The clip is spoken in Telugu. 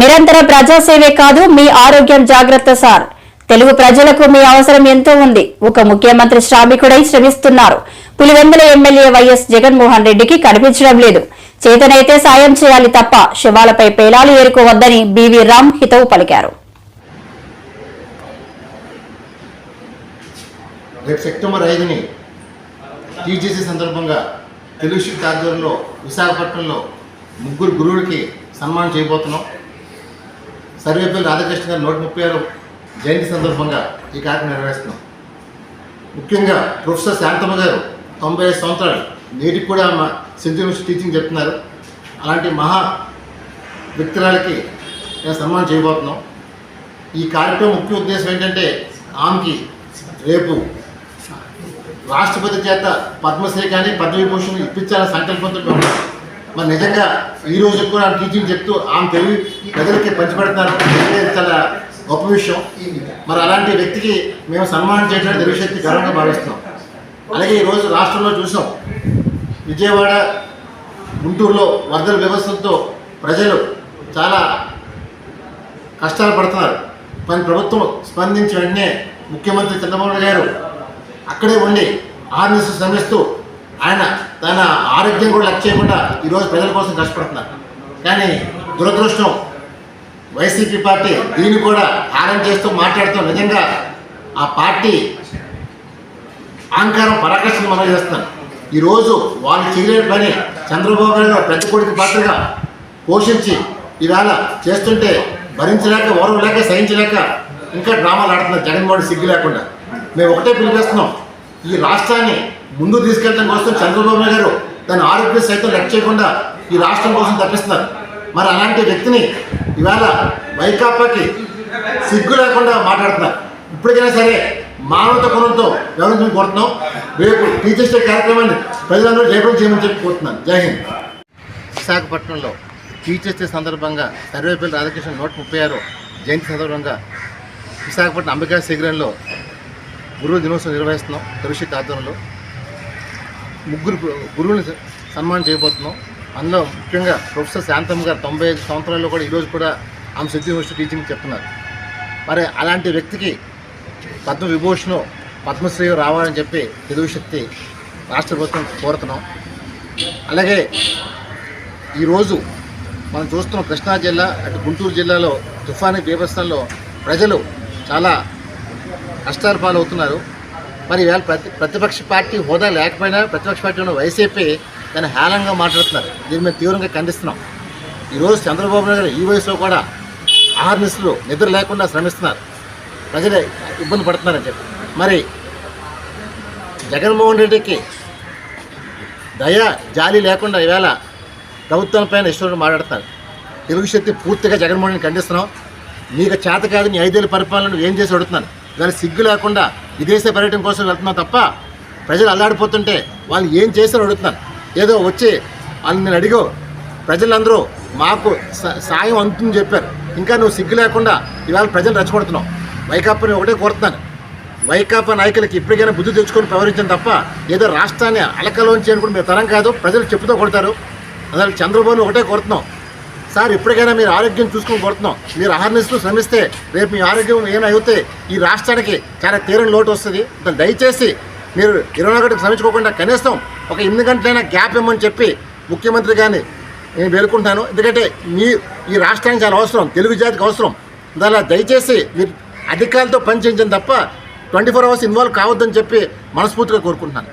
నిరంతర ప్రజాసేవే కాదు మీ ఆరోగ్యం జాగ్రత్త సార్. తెలుగు ప్రజలకు మీ అవసరం ఎంతో ఉంది. ఒక ముఖ్యమంత్రి శ్రామికుడై శ్రమిస్తున్నారు. Pulivendula MLA Y S Jaganmohan రెడ్డికి కనిపించడం లేదు. చేతనైతే సాయం చేయాలి తప్ప శవాలపై పేలాలు ఏరుకోవద్దని బీవీ రామ్ హితవు పలికారు. రేపు సెప్టెంబర్ ఐదుని టీజీసీ సందర్భంగా తెలుగు ఆధ్వర్యంలో విశాఖపట్నంలో ముగ్గురు గురువులకి సన్మానం చేయబోతున్నాం. సర్వేపల్లి రాధాకృష్ణ గారి నూట ముప్పై ఆరు జయంతి సందర్భంగా ఈ కార్యక్రమం నిర్వహిస్తున్నాం. ముఖ్యంగా ప్రొఫెసర్ శాంతమ్మ గారు తొంభై ఐదు సంవత్సరాలు నేటికి కూడా మా సెంట్ యూనివర్సిటీ టీచింగ్ చెప్తున్నారు. అలాంటి మహా వ్యక్తురాలకి నేను సన్మానం చేయబోతున్నాం. ఈ కార్యక్రమం ముఖ్య ఉద్దేశం ఏంటంటే ఆమెకి రేపు రాష్ట్రపతి చేత పద్మశ్రీ కానీ పద్మవిభూషణ్ ఇప్పించాలని సంకల్పంతో మేము మరి నిజంగా ఈ రోజు కూడా ఆమె టీచింగ్ చెప్తూ ఆమె తెలివి ప్రజలకి పంచిపెడుతున్నారు. చాలా గొప్ప విషయం. మరి అలాంటి వ్యక్తికి మేము సన్మానం చేయడానికి తెలుగు గర్వంగా భావిస్తున్నాం. అలాగే ఈరోజు రాష్ట్రంలో చూసాం. విజయవాడ గుంటూరులో వరదల వ్యవస్థతో ప్రజలు చాలా కష్టాలు పడుతున్నారు. మన ప్రభుత్వం స్పందించి వెంటనే ముఖ్యమంత్రి చంద్రబాబు గారు అక్కడే ఉండి ఆర్నిస్ శ్రమిస్తూ తన ఆరోగ్యం కూడా లక్ష్య చేయకుండా ఈరోజు ప్రజల కోసం కష్టపడుతున్నారు. కానీ దురదృష్టం వైసీపీ పార్టీ దీన్ని కూడా హారం చేస్తూ మాట్లాడుతూ నిజంగా ఆ పార్టీ అహంకారం పరాకర్షణ మనం చేస్తున్నాం ఈరోజు వాళ్ళు చేయలేని పని చంద్రబాబు నాయుడు గారు పెద్ద కొడుకు పాత్రగా పోషించి ఇవాళ చేస్తుంటే భరించలేక ఓర్వలేక సహించలేక ఇంకా డ్రామాలు ఆడుతున్నారు. జగన్మోహన్ సిగ్గు లేకుండా. మేము ఒకటే పిలిపేస్తున్నాం. ఈ రాష్ట్రాన్ని ముందు తీసుకెళ్ళడం కోసం చంద్రబాబు నాయుడు గారు తన ఆరోగ్య సైతం లెక్క చేయకుండా ఈ రాష్ట్రం కోసం తప్పిస్తున్నారు. మరి అలాంటి వ్యక్తిని ఇవాళ వైకాపాకి సిగ్గు లేకుండా మాట్లాడుతున్నారు. ఇప్పటికైనా సరే మానవత గుణంతో వ్యవహరించడం కోరుతున్నాం రేపు టీచర్స్ డే కార్యక్రమాన్ని ప్రజలందరూ జయప్రదం చేయమని చెప్పి కోరుతున్నాను. జై హింద్. విశాఖపట్నంలో టీచర్స్ డే సందర్భంగా సర్వేపల్లి రాధాకృష్ణ నూట ముప్పై ఆరు జయంతి సందర్భంగా విశాఖపట్నం అంబికా శిఖరంలో గురువు దినోత్సవం నిర్వహిస్తున్నాం. తెలుగు ఆధ్వర్యంలో ముగ్గురు గురువుని సన్మానం చేయబోతున్నాం. అందులో ముఖ్యంగా ప్రొఫెసర్ శాంతమ్మ గారు తొంభై ఐదు సంవత్సరాల్లో కూడా ఈరోజు కూడా ఆమె సిద్ధి యూనివర్సిటీ టీచింగ్ చెప్తున్నారు. మరి అలాంటి వ్యక్తికి పద్మ విభూషణం పద్మశ్రీ రావాలని చెప్పి తెలుగు శక్తి రాష్ట్ర ప్రభుత్వం కోరుతున్నాం. అలాగే ఈరోజు మనం చూస్తున్న కృష్ణా జిల్లా అటు గుంటూరు జిల్లాలో తుఫాను బీభత్సంలో ప్రజలు చాలా కష్టాలు పాలవుతున్నారు. మరి ఇవాళ ప్రతి ప్రతిపక్ష పార్టీ హోదా లేకపోయినా ప్రతిపక్ష పార్టీ ఉన్న వైసీపీ దాన్ని హేళంగా మాట్లాడుతున్నారు. దీన్ని మేము తీవ్రంగా ఖండిస్తున్నాం. ఈరోజు చంద్రబాబు నాయుడు గారు ఈ వయసులో కూడా ఆహార్నిస్తులు నిద్ర లేకుండా శ్రమిస్తున్నారు. ప్రజలు ఇబ్బంది పడుతున్నారని చెప్పి. మరి జగన్మోహన్ రెడ్డికి దయ జాలి లేకుండా ఈవేళ ప్రభుత్వం పైన ఇష్టం మాట్లాడుతున్నారు. తెలుగు శక్తి పూర్తిగా జగన్మోహన్ రెడ్డిని ఖండిస్తున్నాం. మీకు చేత కాదు నీ ఐదేళ్ళ పరిపాలన ఏం చేసి అడుగుతున్నాను దాని సిగ్గు లేకుండా విదేశ పర్యటన కోసం వెళ్తున్నాం తప్ప ప్రజలు అల్లాడిపోతుంటే వాళ్ళు ఏం చేశారో అడుగుతున్నాను. ఏదో వచ్చి వాళ్ళని నేను అడిగో ప్రజలందరూ మాకు స- సాయం అందుతుందని చెప్పారు. ఇంకా నువ్వు సిగ్గు లేకుండా ఇవాళ ప్రజలు రెచ్చగొడుతున్నావు. వైకాపాని ఒకటే కోరుతున్నాను. వైకాపా నాయకులకి ఇప్పటికైనా బుద్ధి తెచ్చుకొని ప్రవహించడం తప్ప ఏదో రాష్ట్రాన్ని అలకలోంచి అనుకుంటే మీరు తరం కాదు ప్రజలు చెప్పుతో కొడతారు. అసలు చంద్రబాబు ఒకటే కోరుతున్నాం. సార్ ఇప్పటికైనా మీరు ఆరోగ్యం చూసుకొని కొడుతున్నాం మీరు అహర్నిస్తూ శ్రమిస్తే రేపు మీ ఆరోగ్యం ఏమైతే ఈ రాష్ట్రానికి చాలా తీరని లోటు వస్తుంది. దాన్ని దయచేసి మీరు ఇరవై ఒకటికి శ్రమించుకోకుండా కనీసం ఒక ఎనిమిది గంటలైనా గ్యాప్ ఇవ్వమని చెప్పి ముఖ్యమంత్రి గారిని నేను వేడుకుంటాను. ఎందుకంటే మీ ఈ రాష్ట్రానికి చాలా అవసరం తెలుగు జాతికి అవసరం. దానిలా దయచేసి మీరు అధికారులతో పనిచేయించండి తప్ప ట్వంటీ ఫోర్ అవర్స్ ఇన్వాల్వ్ కావద్దని చెప్పి మనస్ఫూర్తిగా కోరుకుంటున్నాను.